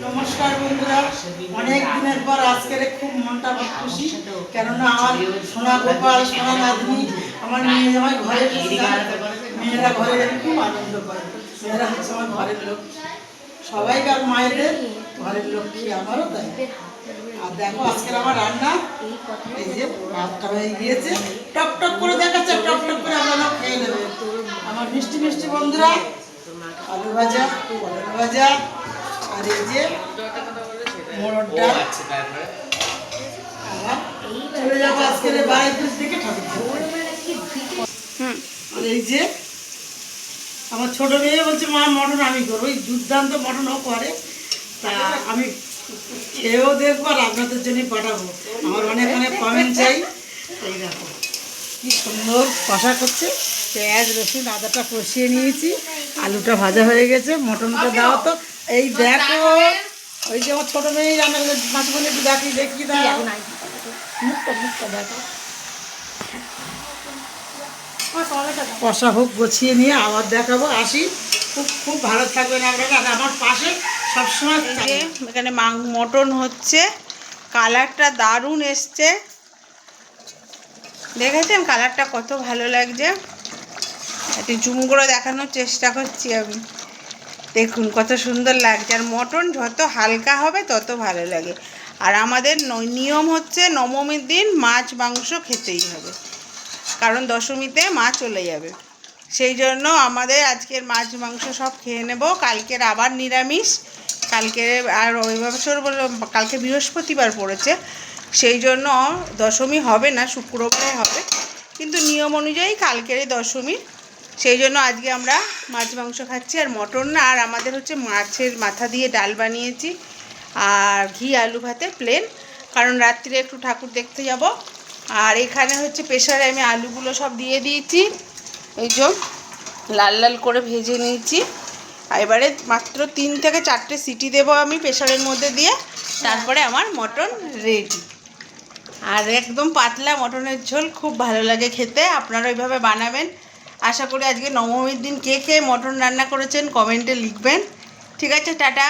নমস্কার বন্ধুরা। অনেক দিনের পর আজকের খুব মনটা খুশি। কেননা আমার সোনা গোপাল, সোনা নাতনি, আমার মেয়ে জামাই ঘরে? মেয়েরা ঘরে এলে খুব আনন্দ করে। মেয়েরা হচ্ছে আমার ঘরের লোক। সবাইকার মায়েদের ঘরের লক্ষ্মী আমারও তাই। আর দেখো, আজকের আমার রান্না। এই যে ভাতটা হয়ে গিয়েছে। টক টক করে দেখাচ্ছে, টক টক করে আপনারা খেয়ে নেবে। আমার মিষ্টি মিষ্টি বন্ধুরা, আলু ভাজা, পটল ভাজা আর এই যে মোড়র ডাল চলে যাব আজকের বাড়িতে দিকে ঠাকুর আর এই যে আমার ছোট মেয়ে বলছে মা মটন আমি করব। ওই দুর্দান্ত মটনও করে। তা আমি খেয়েও দেখব আর আপনাদের জন্যই পাঠাবো। আমার অনেক অনেক কমেন্ট চাই। এই দেখো কি সুন্দর কষা করছে। পেঁয়াজ রসুন আদাটা কষিয়ে নিয়েছি। আলুটা ভাজা হয়ে গেছে। মটনটা দাও তো। এই দেখো ওই যে আমার ছোটো মেয়ে রান্না করে মাছ বলে একটু দেখি দেখি দাও। মুখটা মুখটা দেখো। কষা হোক গুছিয়ে নিয়ে আবার দেখাবো আসি। খুব খুব ভালো থাকবেন আপনারা আর আমার পাশে সবসময় এখানে মাং- মটন হচ্ছে। কালারটা দারুণ এসছে। দেখেছেন কালারটা কত ভালো লাগছে? একটু জুম করে দেখানোর চেষ্টা করছি আমি। দেখুন, কত সুন্দর লাগছে। আর মটন যত হালকা হবে, তত ভালো লাগে। আর আমাদের নিয়ম হচ্ছে নবমীর দিন মাছ, মাংস খেতেই হবে। কারণ দশমীতে মা চলে যাবে। সেই জন্য আমাদের আজকের মাছ, মাংস সব খেয়ে নেব। কালকের আবার নিরামিষ। কালকে আর বছর কালকে বৃহস্পতিবার পড়েছে। সেই জন্য দশমী হবে না, শুক্রবারে হবে। কিন্তু নিয়ম অনুযায়ী কালকেরই দশমী সেই জন্য আজকে আমরা মাছ মাংস খাচ্ছি আর মটন না, আর আমাদের হচ্ছে মাছের মাথা দিয়ে ডাল বানিয়েছি আর ঘি আলু ভাতে প্লেন কারণ রাত্রিরে একটু ঠাকুর দেখতে যাব। আর এখানে হচ্ছে প্রেশারে আমি আলুগুলো সব দিয়ে দিয়েছি। এই যে লাল লাল করে ভেজে নিয়েছি। এবারে মাত্র তিন থেকে চারটে সিটি দেব আমি প্রেশারের মধ্যে দিয়ে। তারপরে আমার মটন রেডি আর একদম পাতলা মটনের ঝোল, খুব ভালো লাগে খেতে। আপনারা ওইভাবে বানাবেন। আশা করি আজকে নবমীর দিন কে কে মটন রান্না করেছেন কমেন্টে লিখবেন। ঠিক আছে, টাটা।